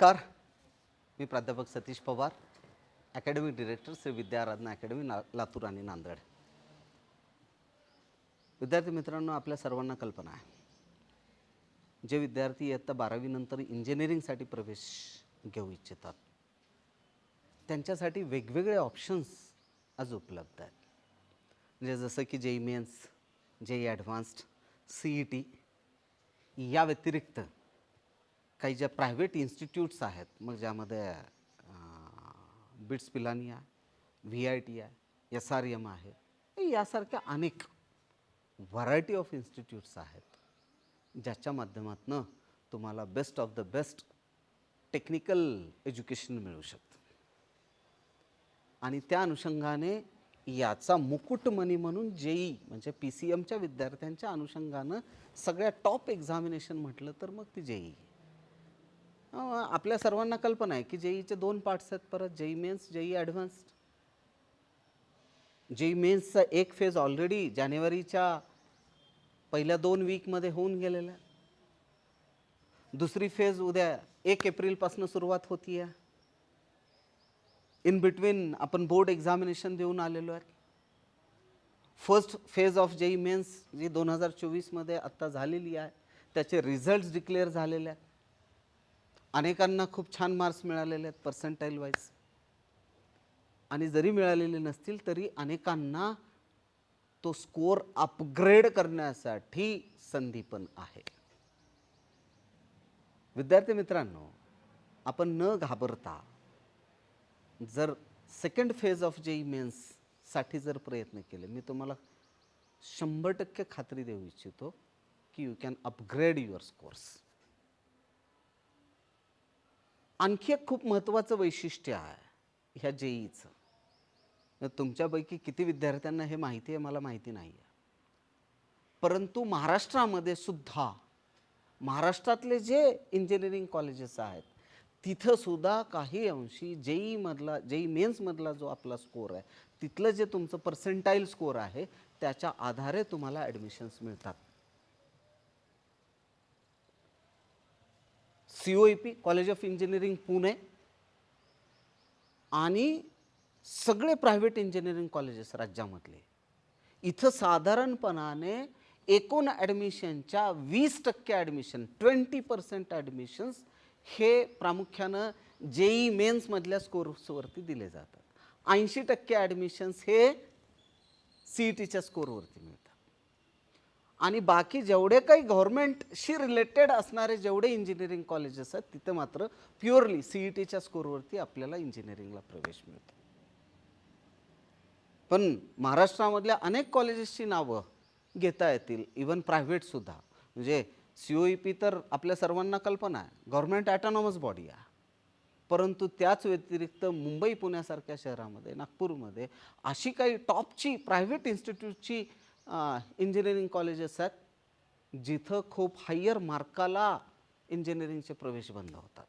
नमस्कार. मी प्राध्यापक Satish Pawar academic director Shri Vidyaradhana academy ना लातूर आणि नांदेड. विद्यार्थी मित्रांनो आपल्या सर्वांना कल्पना आहे. जे विद्यार्थी इयत्ता बारावीनंतर इंजिनिअरिंगसाठी प्रवेश घेऊ इच्छितात त्यांच्यासाठी वेगवेगळे ऑप्शन्स आज उपलब्ध आहेत. म्हणजे जसं की जेई मेन्स ई ॲडव्हान्स्ड सी ई टी या व्यतिरिक्त काही ज्या प्रायव्हेट इन्स्टिट्यूट्स आहेत मग ज्यामध्ये बिट्स पिलानी आहे व्ही आय टी आहे एस आर एम आहे यासारख्या अनेक व्हरायटी ऑफ इन्स्टिट्यूट्स आहेत ज्याच्या माध्यमातून तुम्हाला best of the best technical education मिळू शकतं. आणि त्या अनुषंगाने याचा मुकुटमणी म्हणून जेई म्हणजे पी सी एमच्या विद्यार्थ्यांच्या अनुषंगानं सगळ्या टॉप एक्झामिनेशन म्हटलं तर मग ती जेई. आपल्या सर्वांना कल्पना आहे की जेईचे दोन पार्ट्स आहेत परत JEE Mains JEE Advanced. JEE मेन्सचा एक फेज ऑलरेडी जानेवारीच्या पहिल्या दोन वीकमध्ये होऊन गेलेला दुसरी फेज उद्या एक एप्रिलपासून सुरुवात होती आहे इन बिटवीन आपण बोर्ड एक्झामिनेशन देऊन आलेलो आहे. First phase of JEE Mains जी दोन हजार चोवीसमध्ये आत्ता झालेली आहे त्याचे रिझल्ट्स डिक्लेअर झालेले आहेत. अनेकांना खूप छान मार्क्स मिळालेले आहेत पर्सेंटाईल वाईज आणि जरी मिळालेले नसतील तरी अनेकांना तो स्कोअर अपग्रेड करण्यासाठी संधी पण आहे. विद्यार्थी मित्रांनो आपण न घाबरता जर सेकंड फेज ऑफ जे मेन्ससाठी जर प्रयत्न केले मी तुम्हाला शंभर टक्के खात्री देऊ इच्छितो की you can upgrade your scores आणखी एक खूप महत्त्वाचं वैशिष्ट्य आहे ह्या जेईचं. तुमच्यापैकी किती विद्यार्थ्यांना हे माहिती आहे मला माहिती नाही आहे. परंतु महाराष्ट्रामध्ये सुद्धा महाराष्ट्रातले जे इंजिनिअरिंग कॉलेजेस आहेत तिथंसुद्धा काही अंशी जेईमधला जेई मेन्समधला जो आपला स्कोर आहे तिथलं जे तुमचं पर्सेंटाईल स्कोर आहे त्याच्या आधारे तुम्हाला ॲडमिशन्स मिळतात. C O E P college of engineering Pune आणि सगळे प्रायव्हेट इंजिनिअरिंग कॉलेजेस राज्यामधले. इथं साधारणपणाने एकूण ॲडमिशनच्या वीस टक्के ॲडमिशन ट्वेंटी पर्सेंट ॲडमिशन्स हे प्रामुख्यानं जेई मेन्समधल्या स्कोर्सवरती दिले जातात. ऐंशी टक्के ॲडमिशन्स हे सी ई टीच्या स्कोरवरती मिळतात. आणि बाकी जेवढे काही गव्हर्नमेंटशी रिलेटेड असणारे जेवढे इंजिनिअरिंग कॉलेजेस आहेत तिथं मात्र प्युअरली सी ई टीच्या स्कोरवरती आपल्याला इंजिनिअरिंगला प्रवेश मिळतो. पण महाराष्ट्रामधल्या अनेक कॉलेजेसची नावं घेता येतील इवन प्रायव्हेटसुद्धा म्हणजे सी ओ ई पी तर आपल्या सर्वांना कल्पना आहे. गव्हर्नमेंट ॲटॉनॉमस बॉडी आहे. परंतु त्याच व्यतिरिक्त मुंबई पुण्यासारख्या शहरामध्ये नागपूरमध्ये अशी काही टॉपची प्रायव्हेट इन्स्टिट्यूटची इंजिनिअरिंग कॉलेजेस आहेत जिथं खूप हायर मार्काला इंजिनिअरिंगचे प्रवेश बंद होतात.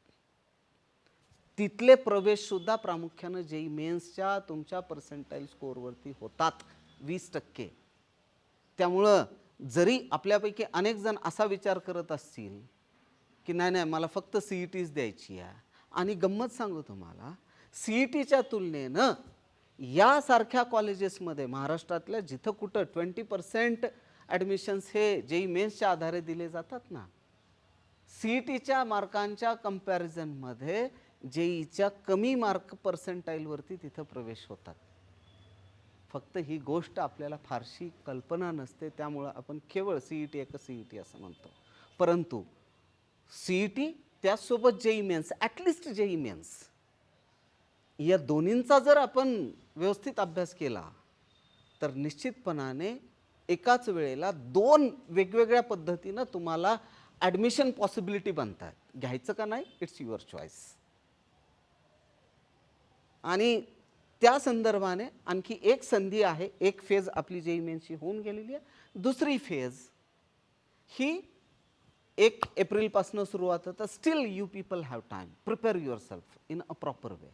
तिथले प्रवेशसुद्धा प्रामुख्यानं जेई मेन्सच्या तुमच्या पर्सेंटाईल स्कोअरवरती होतात वीस टक्के. त्यामुळं जरी आपल्यापैकी अनेक जण असा विचार करत असतील की नाही नाही मला फक्त सी ई टीच द्यायची आहे. आणि गंमत सांगू तुम्हाला सी ई टीच्या तुलनेनं यासारख्या कॉलेजेसमध्ये महाराष्ट्रातल्या जिथं कुठं ट्वेंटी पर्सेंट ॲडमिशन्स हे जेई मेन्सच्या आधारे दिले जातात ना सी ई टीच्या मार्कांच्या कम्पॅरिझनमध्ये जेईच्या कमी मार्क पर्सेंटाईलवरती तिथं प्रवेश होतात. फक्त ही गोष्ट आपल्याला फारशी कल्पना नसते त्यामुळं आपण केवळ सी ई टी एक सी ई टी असं म्हणतो. परंतु सी ई टी त्याचसोबत JEE mains at least JEE mains या दोन्हींचा जर आपण व्यवस्थित अभ्यास केला तर निश्चितपणाने एकाच वेळेला दोन वेगवेगळ्या पद्धतीनं तुम्हाला ॲडमिशन पॉसिबिलिटी बनतात. घ्यायचं का नाही? इट्स युअर चॉईस आणि त्या संदर्भाने आणखी एक संधी आहे. एक फेज आपली जे मेन्सची होऊन गेलेली आहे. दुसरी फेज ही एक एप्रिलपासून सुरुवात होतं still you people have time prepare yourself in a proper way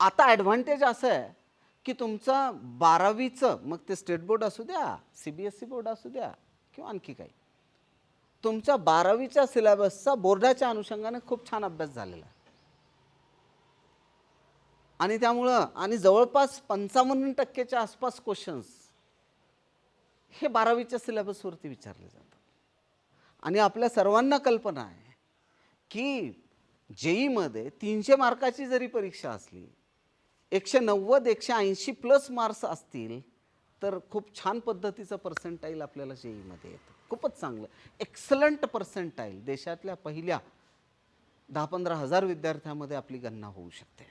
आता ॲडव्हान्टेज असं आहे की तुमचा बारावीचं मग ते स्टेट बोर्ड असू द्या C B S C board असू द्या किंवा आणखी काही. तुमच्या बारावीच्या सिलेबसचा बोर्डाच्या अनुषंगाने खूप छान अभ्यास झालेला. आहे आणि त्यामुळं आणि जवळपास पंचावन्न टक्केच्या आसपास क्वेश्चन्स हे बारावीच्या सिलेबसवरती विचारले जातात. आणि आपल्या सर्वांना कल्पना आहे की जेईमध्ये तीनशे मार्काची जरी परीक्षा असली एकशे नव्वद एकशे ऐंशी प्लस मार्क्स असतील तर खूप छान पद्धतीचं पर्सेंटाईल आपल्याला जेईमध्ये येतं. खूपच चांगलं. एक्सलंट पर्सेंटाईल देशातल्या पहिल्या दहा पंधरा हजार विद्यार्थ्यामध्ये आपली गणना होऊ शकते.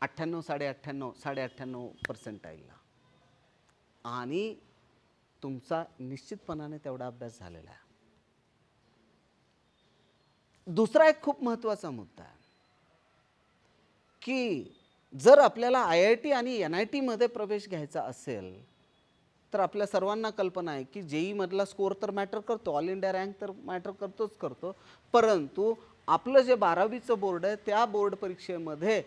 अठ्ठ्याण्णव साडे अठ्ठ्याण्णव साडे अठ्ठ्याण्णव पर्सेंटाईलला आणि तुमचा निश्चितपणाने तेवढा अभ्यास झालेला आहे. दुसरा एक खूप महत्त्वाचा मुद्दा आहे की जर आपल्याला आय आय टी आणि एन आय टीमध्ये प्रवेश घ्यायचा असेल तर आपल्या सर्वांना कल्पना आहे की जे ईमधला स्कोअर तर मॅटर करतो ऑल इंडिया रँक तर मॅटर करतोच करतो. परंतु आपलं जे बारावीचं बोर्ड आहे त्या बोर्ड परीक्षेमध्ये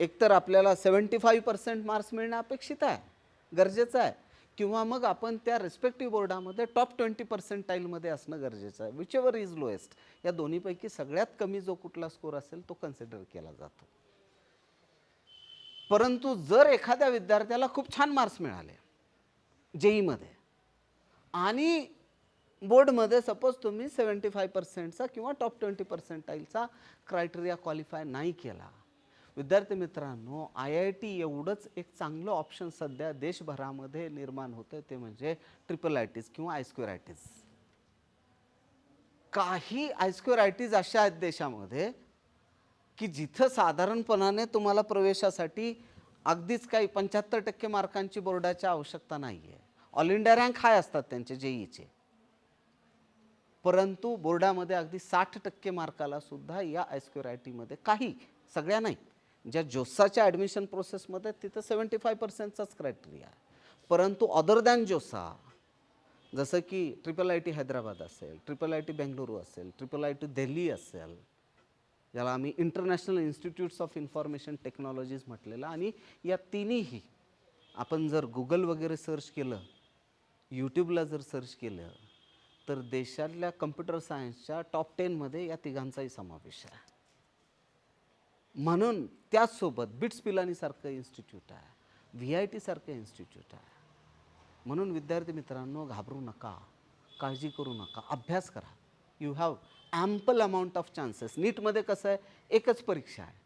एकतर आपल्याला सेवन्टी फाईव्ह पर्सेंट मार्क्स मिळणं अपेक्षित आहे गरजेचं आहे. किंवा मग आपण त्या रिस्पेक्टिव्ह बोर्डामध्ये टॉप ट्वेंटी पर्सेंटाईलमध्ये असणं गरजेचं आहे. विच एवर इज लोएस्ट या दोन्हीपैकी सगळ्यात कमी जो कुठला स्कोर असेल तो कन्सिडर केला जातो. परंतु जर एखाद्या विद्यार्थ्याला खूप छान मार्क्स मिळाले जेईमध्ये आणि बोर्डमध्ये सपोज तुम्ही सेवन्टी फाय पर्सेंटचा किंवा टॉप ट्वेंटी पर्सेंटाईलचा क्रायटेरिया क्वालिफाय नाही केला विद्यार्थी मित्रांनो आय आय टी एवढंच एक चांगलं ऑप्शन सध्या देशभरामध्ये निर्माण होतं ते म्हणजे ट्रिपल आय टीज किंवा आयस्क्वेअर आय टीज काही आयस्क्वेअर आय टीज अशा आहेत देशामध्ये की जिथं साधारणपणाने तुम्हाला प्रवेशासाठी अगदीच काही पंच्याहत्तर टक्के मार्कांची बोर्डाची आवश्यकता नाही आहे ऑल इंडिया रँक हाय असतात त्यांचे जेईचे परंतु बोर्डामध्ये अगदी साठ टक्के मार्काला सुद्धा या आयस्क्युअर आय टीमध्ये काही सगळ्या नाही. ज्या जोसाच्या ॲडमिशन प्रोसेसमध्ये तिथं सेवन्टी फाय पर्सेंटचाच क्रायटेरिया आहे. परंतु अदर दॅन जोसा जसं की ट्रिपल आय टी हैदराबाद असेल ट्रिपल आय टी बेंगलुरू असेल ट्रिपल आय टी दिल्ली असेल ज्याला आम्ही international institutes of information technologies म्हटलेलं. आणि या तिन्हीही आपण जर गुगल वगैरे सर्च केलं यूट्यूबला जर सर्च केलं तर देशातल्या कम्प्युटर सायन्सच्या टॉप टेनमध्ये या तिघांचाही समावेश आहे. म्हणून त्याचसोबत बिट्स पिलानीसारखं इन्स्टिट्यूट आहे व्ही आय टीसारखं इन्स्टिट्यूट आहे. म्हणून विद्यार्थी मित्रांनो घाबरू नका काळजी करू नका अभ्यास करा. You have ample amount of chances नीटमध्ये कसं आहे? एकच परीक्षा आहे.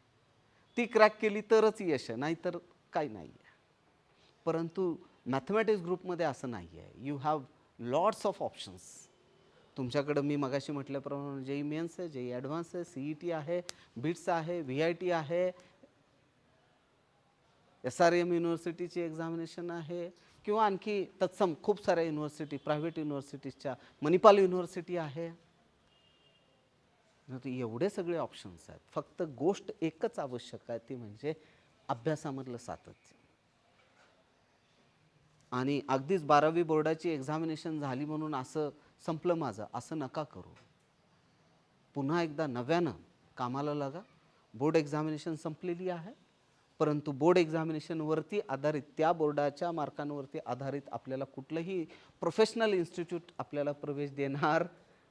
ती क्रॅक केली तरच यश आहे नाहीतर काही नाही आहे. परंतु मॅथमॅटिक्स ग्रुपमध्ये असं नाही आहे. You have lots of options तुमच्याकडं मी मगाशी म्हटल्याप्रमाणे जेई मेन्स आहे जेई ॲडव्हान्स आहे सी ई टी आहे बिट्स आहे व्ही आय टी आहे एस आर एम युनिव्हर्सिटीची एक्झामिनेशन आहे किंवा आणखी तत्सम खूप साऱ्या युनिव्हर्सिटी प्रायव्हेट युनिव्हर्सिटीजच्या मणिपाल युनिव्हर्सिटी आहे. एवढे सगळे ऑप्शन्स आहेत. फक्त गोष्ट एकच आवश्यक आहे ती म्हणजे अभ्यासामधलं सातत्य. आणि अगदीच बारावी बोर्डाची एक्झामिनेशन झाली म्हणून असं संपलं माझं असं नका करू. पुन्हा एकदा नव्यानं कामाला लागा. बोर्ड एक्झामिनेशन संपलेली आहे. परंतु बोर्ड एक्झामिनेशनवरती आधारित त्या बोर्डाच्या मार्कांवरती आधारित आपल्याला कुठलंही प्रोफेशनल इन्स्टिट्यूट आपल्याला प्रवेश देणार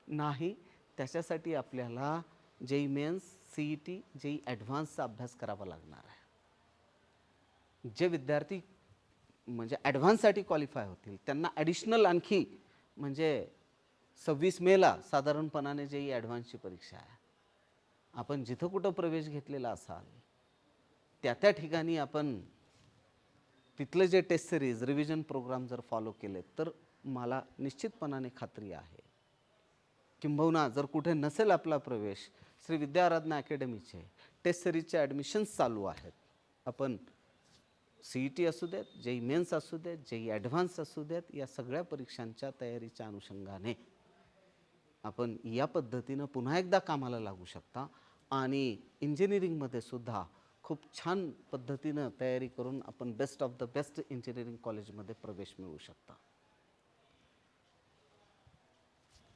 नाही. त्याच्यासाठी आपल्याला JEE mains C E T JEE ॲडव्हान्सचा अभ्यास करावा लागणार आहे. जे विद्यार्थी म्हणजे ॲडव्हान्ससाठी क्वालिफाय होतील त्यांना ॲडिशनल आणखी म्हणजे सव्वीस मेला साधारणपणाने जे ई ॲडव्हान्सची परीक्षा आहे. आपण जिथं कुठं प्रवेश घेतलेला असाल त्या त्या ठिकाणी आपण तिथलं जे टेस्ट सिरीज रिव्हिजन प्रोग्राम जर फॉलो केले तर मला निश्चितपणाने खात्री आहे किंबहुना जर कुठे नसेल आपला प्रवेश श्री विद्याराधना अकॅडमीचे टेस्ट सिरीजचे ॲडमिशन्स चालू आहेत. आपण सी ई टी असू देत जेई मेन्स e असू देत जेई ॲडव्हान्स e असू देत या सगळ्या परीक्षांच्या तयारीच्या अनुषंगाने आपण या पद्धतीनं पुन्हा एकदा कामाला लागू शकता आणि इंजिनिअरिंगमध्ये सुद्धा खूप छान पद्धतीनं तयारी करून आपण best of the best engineering कॉलेजमध्ये प्रवेश मिळवू शकता.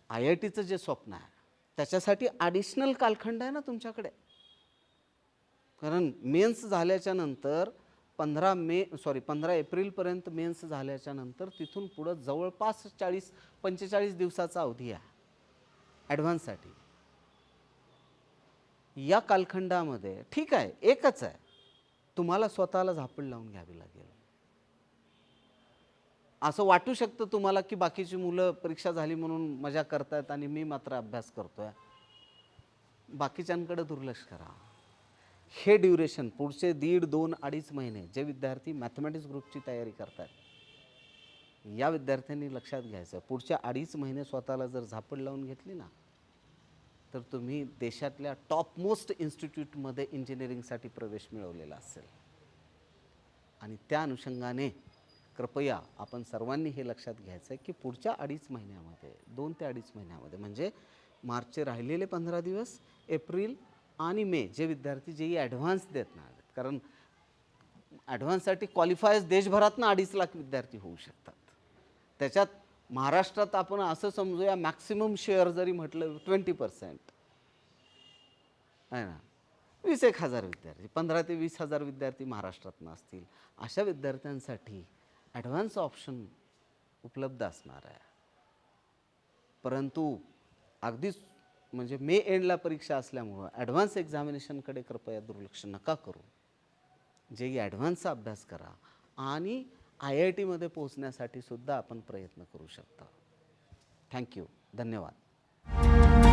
आय आय टीचं जे स्वप्न आहे त्याच्यासाठी ॲडिशनल कालखंड आहे ना तुमच्याकडे. कारण मेन्स झाल्याच्यानंतर पंधरा मे सॉरी पंधरा एप्रिलपर्यंत मेन्स झाल्याच्यानंतर तिथून पुढं जवळपास चाळीस पंचेचाळीस दिवसाचा अवधी आहे. ॲडव्हान्ससाठी या कालखंडामध्ये ठीक आहे एकच आहे. तुम्हाला स्वतःला झापड लावून घ्यावी लागेल. असं वाटू शकतं तुम्हाला की बाकीची मुलं परीक्षा झाली म्हणून मजा करतायत आणि मी मात्र अभ्यास करतोय? बाकीच्यांकडे दुर्लक्ष करा. हे ड्युरेशन पुढचे दीड दोन अडीच महिने जे विद्यार्थी मॅथमॅटिक्स ग्रुपची तयारी करतात या विद्यार्थ्यांनी लक्षात घ्यायचं. पुढच्या अडीच महिने स्वतःला जर झापड लावून घेतली ना तर तुम्ही देशातल्या टॉप मोस्ट इन्स्टिट्यूटमध्ये इंजिनिअरिंगसाठी प्रवेश मिळवलेला असेल. आणि त्या अनुषंगाने कृपया आपण सर्वांनी हे लक्षात घ्यायचं आहे की पुढच्या अडीच महिन्यामध्ये दोन ते अडीच महिन्यामध्ये म्हणजे मार्चचे राहिलेले पंधरा दिवस एप्रिल आणि मे जे विद्यार्थी जेही ॲडव्हान्स देत नाही कारण ॲडव्हान्ससाठी क्वालिफायर्स देशभरातनं अडीच लाख विद्यार्थी होऊ शकतात. त्याच्यात महाराष्ट्रात आपण असं समजूया मॅक्सिमम शेअर जरी म्हटलं ट्वेंटी पर्सेंट आहे ना? वीस एक हजार विद्यार्थी पंधरा ते वीस हजार विद्यार्थी महाराष्ट्रातनं असतील. अशा विद्यार्थ्यांसाठी ॲडव्हान्स ऑप्शन उपलब्ध असणार आहे. परंतु अगदीच म्हणजे मे एंडला परीक्षा असल्यामुळं ॲडव्हान्स एक्झामिनेशनकडे कृपया दुर्लक्ष नका करू. जे ॲडव्हान्सचा अभ्यास करा आणि आय आय टीमध्ये पोहोचण्यासाठी सुद्धा आपण प्रयत्न करू शकता. थँक्यू. धन्यवाद.